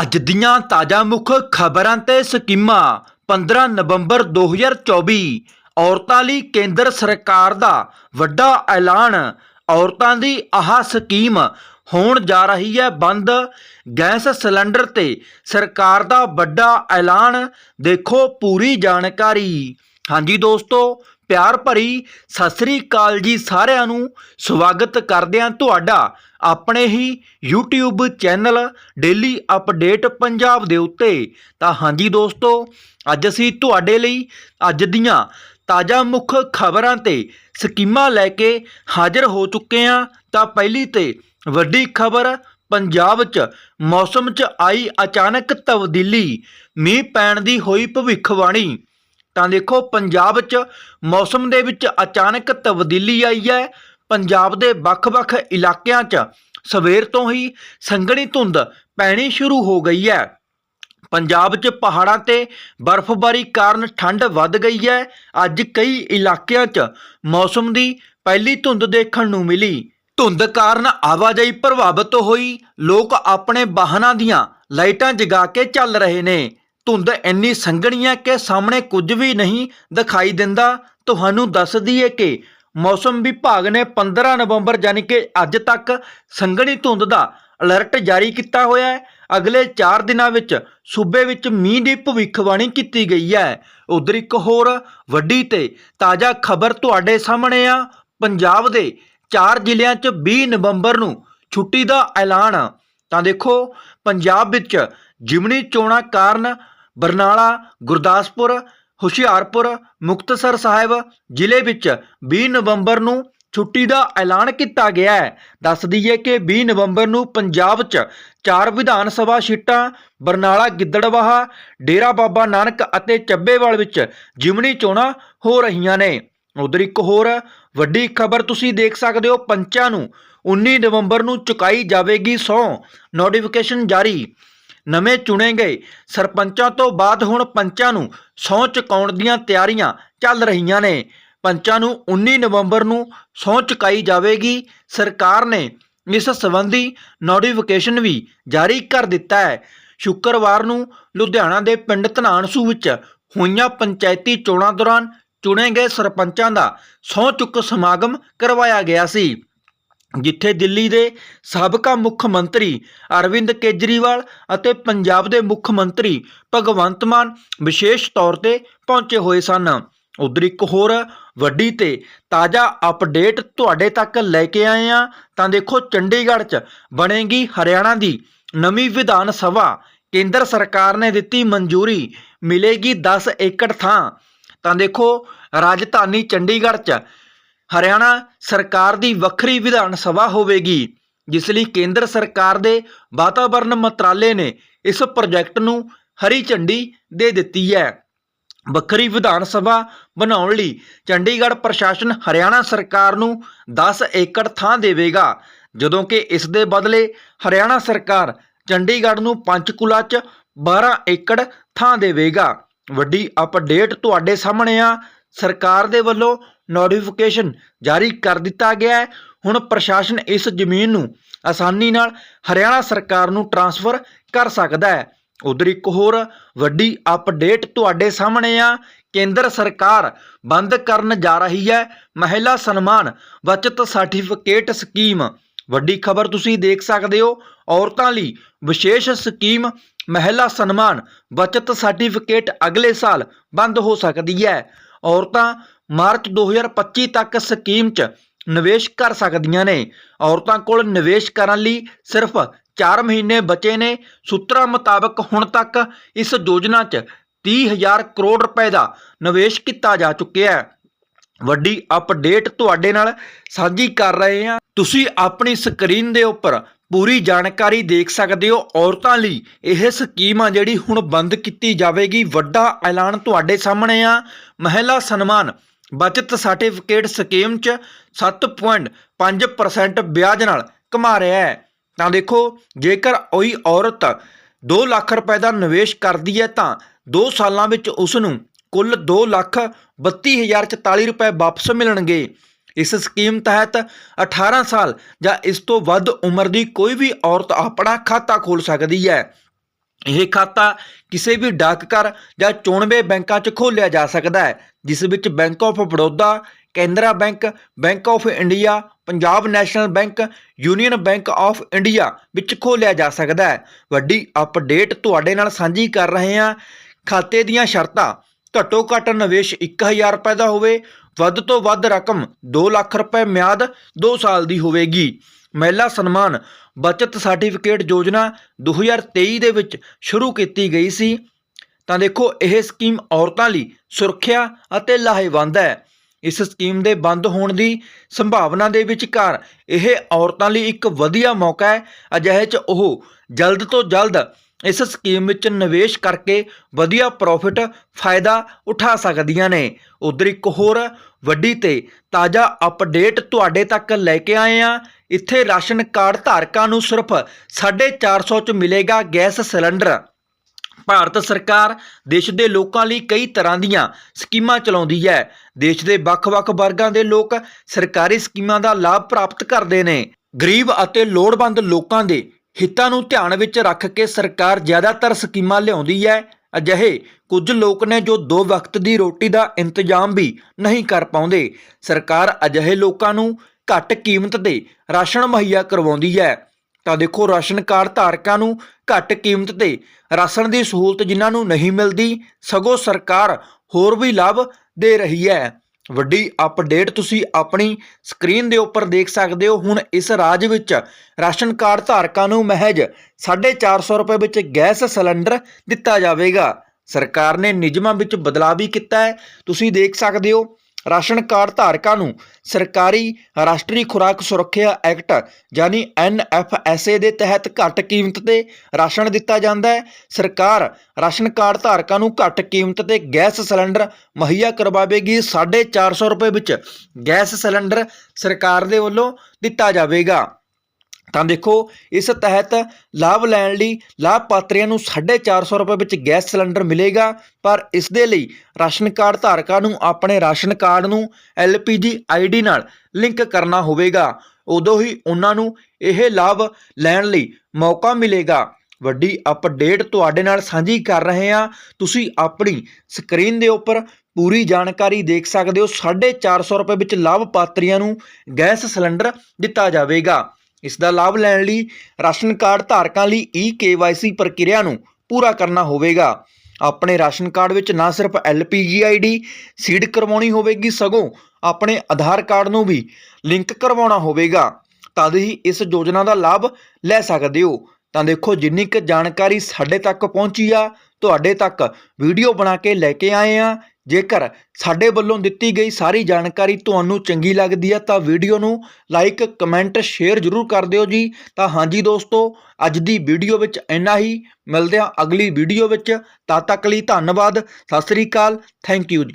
ਅੱਜ ਦੀਆਂ ਤਾਜ਼ਾ ਮੁੱਖ ਖਬਰਾਂ ਤੇ ਸਕੀਮਾਂ। 15 ਨਵੰਬਰ 2024 ਔਰਤਾਂ ਲਈ ਕੇਂਦਰ ਸਰਕਾਰ ਦਾ ਵੱਡਾ ਐਲਾਨ। ਔਰਤਾਂ ਦੀ ਆਹ ਸਕੀਮ ਹੋਣ ਜਾ ਰਹੀ ਹੈ ਬੰਦ। ਗੈਸ ਸਿਲੰਡਰ ਤੇ ਸਰਕਾਰ ਦਾ ਵੱਡਾ ਐਲਾਨ। ਦੇਖੋ ਪੂਰੀ ਜਾਣਕਾਰੀ। ਹਾਂਜੀ ਦੋਸਤੋ ਪਿਆਰ ਭਰੀ ਸਤਿ ਸ੍ਰੀ ਅਕਾਲ ਜੀ ਸਾਰਿਆਂ ਨੂੰ। ਸਵਾਗਤ ਕਰਦੇ ਹਾਂ ਤੁਹਾਡਾ ਆਪਣੇ ਹੀ YouTube channel daily update Punjab ਦੇ ਉੱਤੇ। ਤਾਂ ਹਾਂਜੀ ਦੋਸਤੋ, ਅੱਜ ਅਸੀਂ ਤੁਹਾਡੇ ਲਈ ਅੱਜ ਦੀਆਂ ਤਾਜ਼ਾ ਮੁੱਖ ਖਬਰਾਂ ਤੇ ਸਕੀਮਾਂ ਲੈ ਕੇ ਹਾਜ਼ਰ ਹੋ ਚੁੱਕੇ ਹਾਂ। ਤਾਂ ਪਹਿਲੀ ਤੇ ਵੱਡੀ ਖਬਰ, ਪੰਜਾਬ 'ਚ ਮੌਸਮ 'ਚ ਆਈ ਅਚਾਨਕ ਤਬਦੀਲੀ। ਮੀਂਹ ਪੈਣ ਦੀ ਹੋਈ ਭਵਿੱਖਬਾਣੀ। ਤਾਂ ਦੇਖੋ ਪੰਜਾਬ 'ਚ ਮੌਸਮ ਦੇ ਵਿੱਚ ਅਚਾਨਕ ਤਬਦੀਲੀ ਆਈ ਹੈ। ਪੰਜਾਬ ਦੇ ਵੱਖ-ਵੱਖ ਇਲਾਕਿਆਂ 'ਚ ਸਵੇਰ ਤੋਂ ਹੀ ਸੰਘਣੀ ਧੁੰਦ ਪੈਣੀ ਸ਼ੁਰੂ ਹੋ ਗਈ ਹੈ। ਪੰਜਾਬ 'ਚ ਪਹਾੜਾਂ ਤੇ ਬਰਫ਼ਬਾਰੀ ਕਾਰਨ ਠੰਡ ਵੱਧ ਗਈ ਹੈ। ਅੱਜ ਕਈ ਇਲਾਕਿਆਂ 'ਚ ਮੌਸਮ ਦੀ ਪਹਿਲੀ ਧੁੰਦ ਦੇਖਣ ਨੂੰ ਮਿਲੀ। ਧੁੰਦ ਕਾਰਨ ਆਵਾਜਾਈ ਪ੍ਰਭਾਵਿਤ ਹੋਈ। ਲੋਕ ਆਪਣੇ ਵਾਹਨਾਂ ਦੀਆਂ ਲਾਈਟਾਂ ਜਗਾ ਕੇ ਚੱਲ ਰਹੇ ਨੇ। ਧੁੰਦ ਇੰਨੀ ਸੰਘਣੀ ਹੈ ਕਿ ਸਾਹਮਣੇ ਕੁਝ ਵੀ ਨਹੀਂ ਦਿਖਾਈ ਦਿੰਦਾ। ਤੁਹਾਨੂੰ ਦੱਸ ਦਈਏ ਕਿ ਮੌਸਮ ਵਿਭਾਗ ਨੇ 15 ਨਵੰਬਰ ਯਾਨੀ ਕਿ ਅੱਜ ਤੱਕ ਸੰਘਣੀ ਧੁੰਦ ਦਾ ਅਲਰਟ ਜਾਰੀ ਕੀਤਾ ਹੋਇਆ ਹੈ। ਅਗਲੇ 4 ਦਿਨਾਂ ਵਿੱਚ ਸੂਬੇ ਵਿੱਚ ਮੀਂਹ ਦੀ ਭਵਿੱਖਬਾਣੀ ਕੀਤੀ ਗਈ ਹੈ। ਉਧਰ ਇੱਕ ਹੋਰ ਵੱਡੀ ਤੇ ਤਾਜ਼ਾ ਖਬਰ ਤੁਹਾਡੇ ਸਾਹਮਣੇ ਆ। ਪੰਜਾਬ ਦੇ 4 ਜ਼ਿਲ੍ਹਿਆਂ 'ਚ 20 ਨਵੰਬਰ ਨੂੰ ਛੁੱਟੀ ਦਾ ਐਲਾਨ। ਤਾਂ ਦੇਖੋ, ਪੰਜਾਬ ਵਿੱਚ ਜਿਮਨੀ ਚੋਣਾਂ ਕਾਰਨ ਬਰਨਾਲਾ, ਗੁਰਦਾਸਪੁਰ, ਹੁਸ਼ਿਆਰਪੁਰ, ਮੁਕਤਸਰ ਸਾਹਿਬ ਜ਼ਿਲ੍ਹੇ ਵਿੱਚ 20 ਨਵੰਬਰ ਨੂੰ ਛੁੱਟੀ ਦਾ ਐਲਾਨ ਕੀਤਾ ਗਿਆ ਹੈ। ਦੱਸ ਦਈਏ ਕਿ 20 ਨਵੰਬਰ ਨੂੰ ਪੰਜਾਬ 'ਚ ਚਾਰ ਵਿਧਾਨ ਸਭਾ ਸੀਟਾਂ, ਬਰਨਾਲਾ, ਗਿੱਦੜਵਾਹਾ, ਡੇਰਾ ਬਾਬਾ ਨਾਨਕ ਅਤੇ ਚੱਬੇਵਾਲ ਵਿੱਚ ਜਿਮਣੀ ਚੋਣਾਂ ਹੋ ਰਹੀਆਂ ਨੇ। ਉਧਰ ਇੱਕ ਹੋਰ ਵੱਡੀ ਖਬਰ ਤੁਸੀਂ ਦੇਖ ਸਕਦੇ ਹੋ, ਪੰਚਾਂ ਨੂੰ 19 ਨਵੰਬਰ ਨੂੰ ਚੁਕਾਈ ਜਾਵੇਗੀ ਸੌ ਨੋਟੀਫਿਕੇਸ਼ਨ ਜਾਰੀ। ਨਵੇਂ ਚੁਣੇ ਗਏ। ਸਰਪੰਚਾਂ ਤੋਂ ਬਾਅਦ ਹੁਣ ਪੰਚਾਂ ਨੂੰ ਸਹੁੰ ਚੁਕਾਉਣ ਦੀਆਂ ਤਿਆਰੀਆਂ ਚੱਲ ਰਹੀਆਂ ਨੇ। ਪੰਚਾਂ ਨੂੰ 19 ਨਵੰਬਰ ਨੂੰ ਸਹੁੰ ਚੁਕਾਈ ਜਾਵੇਗੀ। ਸਰਕਾਰ ਨੇ ਇਸ ਸੰਬੰਧੀ ਨੋਟੀਫਿਕੇਸ਼ਨ ਵੀ ਜਾਰੀ ਕਰ ਦਿੱਤਾ ਹੈ। ਸ਼ੁੱਕਰਵਾਰ ਨੂੰ ਲੁਧਿਆਣਾ ਦੇ ਪਿੰਡ ਧਨਾਨਸੂ ਵਿੱਚ ਹੋਈਆਂ ਪੰਚਾਇਤੀ ਚੋਣਾਂ ਦੌਰਾਨ ਚੁਣੇ ਗਏ ਸਰਪੰਚਾਂ ਦਾ ਸਹੁੰ ਚੁੱਕ ਸਮਾਗਮ ਕਰਵਾਇਆ ਗਿਆ ਸੀ। ਜਿੱਥੇ ਦਿੱਲੀ ਦੇ ਸਾਬਕਾ ਮੁੱਖ ਮੰਤਰੀ ਅਰਵਿੰਦ ਕੇਜਰੀਵਾਲ ਅਤੇ ਪੰਜਾਬ ਦੇ ਮੁੱਖ ਮੰਤਰੀ ਭਗਵੰਤ ਮਾਨ ਵਿਸ਼ੇਸ਼ ਤੌਰ ਤੇ ਪਹੁੰਚੇ ਹੋਏ ਸਨ। ਉਧਰ ਇੱਕ ਹੋਰ ਵੱਡੀ ਤੇ ਤਾਜ਼ਾ ਅਪਡੇਟ ਤੁਹਾਡੇ ਤੱਕ ਲੈ ਕੇ ਆਏ ਆ ਤਾਂ ਦੇਖੋ, ਚੰਡੀਗੜ੍ਹ 'ਚ ਬਣੇਗੀ ਹਰਿਆਣਾ ਦੀ ਨਵੀਂ ਵਿਧਾਨ ਸਭਾ। ਕੇਂਦਰ ਸਰਕਾਰ ਨੇ ਦਿੱਤੀ ਮਨਜ਼ੂਰੀ, ਮਿਲੇਗੀ 10 ਏਕੜ ਥਾਂ। ਤਾਂ ਦੇਖੋ, ਰਾਜਧਾਨੀ ਚੰਡੀਗੜ੍ਹ 'ਚ ਹਰਿਆਣਾ ਸਰਕਾਰ ਦੀ ਵੱਖਰੀ ਵਿਧਾਨ ਸਭਾ ਹੋਵੇਗੀ, ਜਿਸ ਲਈ ਕੇਂਦਰ ਸਰਕਾਰ ਦੇ ਵਾਤਾਵਰਣ ਮੰਤਰਾਲੇ ਨੇ ਇਸ ਪ੍ਰੋਜੈਕਟ ਨੂੰ ਹਰੀ ਝੰਡੀ ਦੇ ਦਿੱਤੀ ਹੈ। ਵੱਖਰੀ ਵਿਧਾਨ ਸਭਾ ਬਣਾਉਣ ਲਈ ਚੰਡੀਗੜ੍ਹ ਪ੍ਰਸ਼ਾਸਨ ਹਰਿਆਣਾ ਸਰਕਾਰ ਨੂੰ 10 ਏਕੜ ਥਾਂ ਦੇਵੇਗਾ, ਜਦੋਂ ਕਿ ਇਸ ਦੇ ਬਦਲੇ ਹਰਿਆਣਾ ਸਰਕਾਰ ਚੰਡੀਗੜ੍ਹ ਨੂੰ ਪੰਚਕੂਲਾ 'ਚ 12 ਏਕੜ ਥਾਂ ਦੇਵੇਗਾ। ਵੱਡੀ ਅਪਡੇਟ ਤੁਹਾਡੇ ਸਾਹਮਣੇ ਆ। ਸਰਕਾਰ ਦੇ ਵੱਲੋਂ ਨੋਟੀਫਿਕੇਸ਼ਨ ਜਾਰੀ ਕਰ ਦਿੱਤਾ ਗਿਆ ਹੈ। ਹੁਣ ਪ੍ਰਸ਼ਾਸਨ ਇਸ ਜ਼ਮੀਨ ਨੂੰ ਆਸਾਨੀ ਨਾਲ ਹਰਿਆਣਾ ਸਰਕਾਰ ਨੂੰ ਟਰਾਂਸਫਰ ਕਰ ਸਕਦਾ ਹੈ। ਉਧਰ ਇੱਕ ਹੋਰ ਵੱਡੀ ਅਪਡੇਟ ਤੁਹਾਡੇ ਸਾਹਮਣੇ ਆ। ਕੇਂਦਰ ਸਰਕਾਰ ਬੰਦ ਕਰਨ ਜਾ ਰਹੀ ਹੈ। ਮਹਿਲਾ ਸਨਮਾਨ ਬਚਤ ਸਰਟੀਫਿਕੇਟ ਸਕੀਮ। ਵੱਡੀ ਖਬਰ ਤੁਸੀਂ ਦੇਖ ਸਕਦੇ ਹੋ। ਔਰਤਾਂ ਲਈ ਵਿਸ਼ੇਸ਼ ਸਕੀਮ ਮਹਿਲਾ ਸਨਮਾਨ ਬਚਤ ਸਰਟੀਫਿਕੇਟ ਅਗਲੇ ਸਾਲ ਬੰਦ ਹੋ ਸਕਦੀ ਹੈ। ਔਰਤਾਂ ਮਾਰਚ 2025 ਤੱਕ ਸਕੀਮ 'ਚ ਨਿਵੇਸ਼ ਕਰ ਸਕਦੀਆਂ ਨੇ। ਔਰਤਾਂ ਕੋਲ ਨਿਵੇਸ਼ ਕਰਨ ਲਈ ਸਿਰਫ 4 ਮਹੀਨੇ ਬਚੇ ਨੇ। ਸੂਤਰਾਂ ਮੁਤਾਬਕ ਹੁਣ ਤੱਕ ਇਸ ਯੋਜਨਾ 'ਚ 30000 ਕਰੋੜ ਰੁਪਏ ਦਾ ਨਿਵੇਸ਼ ਕੀਤਾ ਜਾ ਚੁੱਕਿਆ ਹੈ। ਵੱਡੀ ਅਪਡੇਟ ਤੁਹਾਡੇ ਨਾਲ ਸਾਂਝੀ ਕਰ ਰਹੇ ਹਾਂ। ਤੁਸੀਂ ਆਪਣੀ ਸਕਰੀਨ ਦੇ ਉੱਪਰ ਪੂਰੀ ਜਾਣਕਾਰੀ ਦੇਖ ਸਕਦੇ ਹੋ। ਔਰਤਾਂ ਲਈ ਇਹ ਸਕੀਮ ਆ ਜਿਹੜੀ ਹੁਣ ਬੰਦ ਕੀਤੀ ਜਾਵੇਗੀ। ਵੱਡਾ ਐਲਾਨ ਤੁਹਾਡੇ ਸਾਹਮਣੇ ਆ। ਮਹਿਲਾ ਸਨਮਾਨ ਬਚਤ ਸਰਟੀਫਿਕੇਟ ਸਕੀਮ 'ਚ 7.5% ਵਿਆਜ ਨਾਲ ਕਮਾ ਰਿਹਾ ਹੈ। ਤਾਂ ਦੇਖੋ, ਜੇਕਰ ਕੋਈ ਔਰਤ 2 ਲੱਖ ਰੁਪਏ ਦਾ ਨਿਵੇਸ਼ ਕਰਦੀ ਹੈ, ਤਾਂ 2 ਸਾਲਾਂ ਵਿੱਚ ਉਸ ਨੂੰ ਕੁੱਲ 2 ਲੱਖ 32044 ਰੁਪਏ ਵਾਪਸ ਮਿਲਣਗੇ। ਇਸ ਸਕੀਮ ਤਹਿਤ 18 ਸਾਲ ਜਾਂ ਇਸ ਤੋਂ ਵੱਧ ਉਮਰ ਦੀ ਕੋਈ ਵੀ ਔਰਤ ਆਪਣਾ ਖਾਤਾ ਖੋਲ ਸਕਦੀ ਹੈ। ਇਹ ਖਾਤਾ ਕਿਸੇ ਵੀ ਡਾਕਘਰ ਜਾਂ ਚੋਣਵੇ ਬੈਂਕਾਂ 'ਚ ਖੋਲ੍ਹਿਆ ਜਾ ਸਕਦਾ ਹੈ, ਜਿਸ ਵਿੱਚ bank of Baroda Canara bank bank of India Punjab national bank union bank of India ਵਿੱਚ ਖੋਲ੍ਹਿਆ ਜਾ ਸਕਦਾ ਹੈ। ਵੱਡੀ ਅਪਡੇਟ ਤੁਹਾਡੇ ਨਾਲ ਸਾਂਝੀ ਕਰ ਰਹੇ ਹਾਂ। ਖਾਤੇ ਦੀਆਂ ਸ਼ਰਤਾਂ, ਘੱਟੋ ਘੱਟ ਨਿਵੇਸ਼ 1000 ਰੁਪਏ ਦਾ ਹੋਵੇ, ਵੱਧ ਤੋਂ ਵੱਧ ਰਕਮ 2 ਲੱਖ ਰੁਪਏ ਮਿਆਦ 2 ਸਾਲ ਦੀ ਹੋਵੇਗੀ। ਮਹਿਲਾ ਸਨਮਾਨ ਬਚਤ ਸਰਟੀਫਿਕੇਟ ਯੋਜਨਾ 2023 ਦੇ ਵਿੱਚ ਸ਼ੁਰੂ ਕੀਤੀ ਗਈ ਸੀ। ਤਾਂ ਦੇਖੋ, ਇਹ ਸਕੀਮ ਔਰਤਾਂ ਲਈ ਸੁਰੱਖਿਆ ਅਤੇ ਲਾਹੇਵੰਦ ਹੈ। ਇਸ ਸਕੀਮ ਦੇ ਬੰਦ ਹੋਣ ਦੀ ਸੰਭਾਵਨਾ ਦੇ ਵਿਚਕਾਰ ਇਹ ਔਰਤਾਂ ਲਈ ਇੱਕ ਵਧੀਆ ਮੌਕਾ ਹੈ। ਅਜਿਹੇ 'ਚ ਉਹ ਜਲਦ ਤੋਂ ਜਲਦ ਇਸ ਸਕੀਮ ਵਿੱਚ ਨਿਵੇਸ਼ ਕਰਕੇ ਵਧੀਆ ਪ੍ਰੋਫਿਟ ਫਾਇਦਾ ਉਠਾ ਸਕਦੀਆਂ ਨੇ। ਉਧਰ ਇੱਕ ਹੋਰ ਵੱਡੀ ਤੇ ਤਾਜ਼ਾ ਅਪਡੇਟ ਤੁਹਾਡੇ ਤੱਕ ਲੈ ਕੇ ਆਏ ਆ ਇੱਥੇ ਰਾਸ਼ਨ ਕਾਰਡ ਧਾਰਕਾਂ ਨੂੰ ਸਿਰਫ 450 ਚ ਮਿਲੇਗਾ ਗੈਸ ਸਿਲੰਡਰ। ਭਾਰਤ ਸਰਕਾਰ ਦੇਸ਼ ਦੇ ਲੋਕਾਂ ਲਈ ਕਈ ਤਰ੍ਹਾਂ ਦੀਆਂ ਸਕੀਮਾਂ ਚਲਾਉਂਦੀ ਹੈ। ਦੇਸ਼ ਦੇ ਵੱਖ-ਵੱਖ ਵਰਗਾਂ ਦੇ ਲੋਕ ਸਰਕਾਰੀ ਸਕੀਮਾਂ ਦਾ ਲਾਭ ਪ੍ਰਾਪਤ ਕਰਦੇ ਨੇ। ਗਰੀਬ ਅਤੇ ਲੋੜਵੰਦ ਲੋਕਾਂ ਦੇ ਹਿੱਤਾਂ ਨੂੰ ਧਿਆਨ ਵਿੱਚ ਰੱਖ ਕੇ ਸਰਕਾਰ ਜ਼ਿਆਦਾਤਰ ਸਕੀਮਾਂ ਲਿਆਉਂਦੀ ਹੈ। ਅਜਿਹੇ ਕੁਝ ਲੋਕ ਨੇ ਜੋ ਦੋ ਵਕਤ ਦੀ ਰੋਟੀ ਦਾ ਇੰਤਜ਼ਾਮ ਵੀ ਨਹੀਂ ਕਰ ਪਾਉਂਦੇ। ਸਰਕਾਰ ਅਜਿਹੇ ਲੋਕਾਂ ਨੂੰ ਘੱਟ ਕੀਮਤ ਤੇ ਰਾਸ਼ਨ ਮੁਹੱਈਆ ਕਰਵਾਉਂਦੀ ਹੈ। ਤਾਂ ਦੇਖੋ, ਰਾਸ਼ਨ ਕਾਰਡ ਧਾਰਕਾਂ ਨੂੰ ਘੱਟ ਕੀਮਤ ਤੇ ਰਾਸ਼ਨ ਦੀ ਸਹੂਲਤ ਜਿਨ੍ਹਾਂ ਨੂੰ ਨਹੀਂ ਮਿਲਦੀ, ਸਗੋਂ ਸਰਕਾਰ ਹੋਰ ਵੀ ਲਾਭ ਦੇ ਰਹੀ ਹੈ। ਵੱਡੀ ਅਪਡੇਟ ਤੁਸੀਂ ਆਪਣੀ ਸਕਰੀਨ ਦੇ ਉੱਪਰ ਦੇਖ ਸਕਦੇ ਹੋ। ਹੁਣ ਇਸ ਰਾਜ ਵਿੱਚ ਰਾਸ਼ਨ ਕਾਰਡ ਧਾਰਕਾਂ ਨੂੰ ਮਹਿਜ 450 ਰੁਪਏ ਵਿੱਚ ਗੈਸ ਸਿਲੰਡਰ ਦਿੱਤਾ ਜਾਵੇਗਾ। ਸਰਕਾਰ ਨੇ ਨਿਯਮਾਂ ਵਿੱਚ ਬਦਲਾਅ ਵੀ ਕੀਤਾ ਹੈ। ਤੁਸੀਂ ਦੇਖ ਸਕਦੇ ਹੋ ਰਾਸ਼ਨ ਕਾਰਡ ਧਾਰਕਾਂ ਨੂੰ ਸਰਕਾਰੀ ਰਾਸ਼ਟਰੀ ਖੁਰਾਕ ਸੁਰੱਖਿਆ ਐਕਟ ਯਾਨੀ ਐਨਐਫਐਸਏ ਦੇ ਤਹਿਤ ਘੱਟ ਕੀਮਤ ਤੇ ਰਾਸ਼ਨ ਦਿੱਤਾ ਜਾਂਦਾ ਹੈ। ਸਰਕਾਰ ਰਾਸ਼ਨ ਕਾਰਡ ਧਾਰਕਾਂ ਨੂੰ ਘੱਟ ਕੀਮਤ ਤੇ ਗੈਸ ਸਿਲੰਡਰ ਮੁਹੱਈਆ ਕਰਵਾਵੇਗੀ। 450 ਰੁਪਏ ਵਿੱਚ ਗੈਸ ਸਿਲੰਡਰ ਸਰਕਾਰ ਦੇ ਵੱਲੋਂ ਦਿੱਤਾ ਜਾਵੇਗਾ। ਤਾਂ ਦੇਖੋ, ਇਸ ਤਹਿਤ ਲਾਭ ਲੈਣ ਲਈ ਲਾਭਪਾਤਰੀਆਂ ਨੂੰ 450 ਰੁਪਏ ਵਿੱਚ ਗੈਸ ਸਿਲੰਡਰ ਮਿਲੇਗਾ, ਪਰ ਇਸ ਦੇ ਲਈ ਰਾਸ਼ਨ ਕਾਰਡ ਧਾਰਕਾਂ ਨੂੰ ਆਪਣੇ ਰਾਸ਼ਨ ਕਾਰਡ ਨੂੰ LPG ID ਨਾਲ ਲਿੰਕ ਕਰਨਾ ਹੋਵੇਗਾ। ਉਦੋਂ ਹੀ ਉਹਨਾਂ ਨੂੰ ਇਹ ਲਾਭ ਲੈਣ ਲਈ ਮੌਕਾ ਮਿਲੇਗਾ। ਵੱਡੀ ਅਪਡੇਟ ਤੁਹਾਡੇ ਨਾਲ ਸਾਂਝੀ ਕਰ ਰਹੇ ਹਾਂ। ਤੁਸੀਂ ਆਪਣੀ ਸਕਰੀਨ ਦੇ ਉੱਪਰ ਪੂਰੀ ਜਾਣਕਾਰੀ ਦੇਖ ਸਕਦੇ ਹੋ। 450 ਰੁਪਏ ਵਿੱਚ ਲਾਭਪਾਤਰੀਆਂ ਨੂੰ ਗੈਸ ਸਿਲੰਡਰ ਦਿੱਤਾ ਜਾਵੇਗਾ। ਇਸ ਦਾ ਲਾਭ ਲੈਣ ਲਈ ਰਾਸ਼ਨ ਕਾਰਡ ਧਾਰਕਾਂ ਲਈ ਈ KYC ਪ੍ਰਕਿਰਿਆ ਨੂੰ ਪੂਰਾ ਕਰਨਾ ਹੋਵੇਗਾ। ਆਪਣੇ ਰਾਸ਼ਨ ਕਾਰਡ ਵਿੱਚ ਨਾ ਸਿਰਫ LPG ID ਸੀਡ ਕਰਵਾਉਣੀ ਹੋਵੇਗੀ, ਸਗੋਂ ਆਪਣੇ ਆਧਾਰ ਕਾਰਡ ਨੂੰ ਵੀ ਲਿੰਕ ਕਰਵਾਉਣਾ ਹੋਵੇਗਾ। ਤਦ ਹੀ ਇਸ ਯੋਜਨਾ ਦਾ ਲਾਭ ਲੈ ਸਕਦੇ ਹੋ। ਤਾਂ ਦੇਖੋ, ਜਿੰਨੀ ਕੁ ਜਾਣਕਾਰੀ ਸਾਡੇ ਤੱਕ ਪਹੁੰਚੀ ਆ, ਤੁਹਾਡੇ ਤੱਕ ਵੀਡੀਓ ਬਣਾ ਕੇ ਲੈ ਕੇ ਆਏ ਆ। ਜੇਕਰ ਸਾਡੇ ਵੱਲੋਂ ਦਿੱਤੀ ਗਈ ਸਾਰੀ ਜਾਣਕਾਰੀ ਤੁਹਾਨੂੰ ਚੰਗੀ ਲੱਗਦੀ ਹੈ ਤਾਂ ਵੀਡੀਓ ਨੂੰ ਲਾਈਕ, ਕਮੈਂਟ, ਸ਼ੇਅਰ ਜ਼ਰੂਰ ਕਰ ਦਿਓ ਜੀ। ਤਾਂ ਹਾਂਜੀ ਦੋਸਤੋ, ਅੱਜ ਦੀ ਵੀਡੀਓ ਵਿੱਚ ਇੰਨਾ ਹੀ। ਮਿਲਦੇ ਹਾਂ ਅਗਲੀ ਵੀਡੀਓ ਵਿੱਚ। ਤਦ ਤੱਕ ਲਈ ਧੰਨਵਾਦ। ਸਤਿ ਸ੍ਰੀ ਅਕਾਲ। ਥੈਂਕ ਯੂ ਜੀ।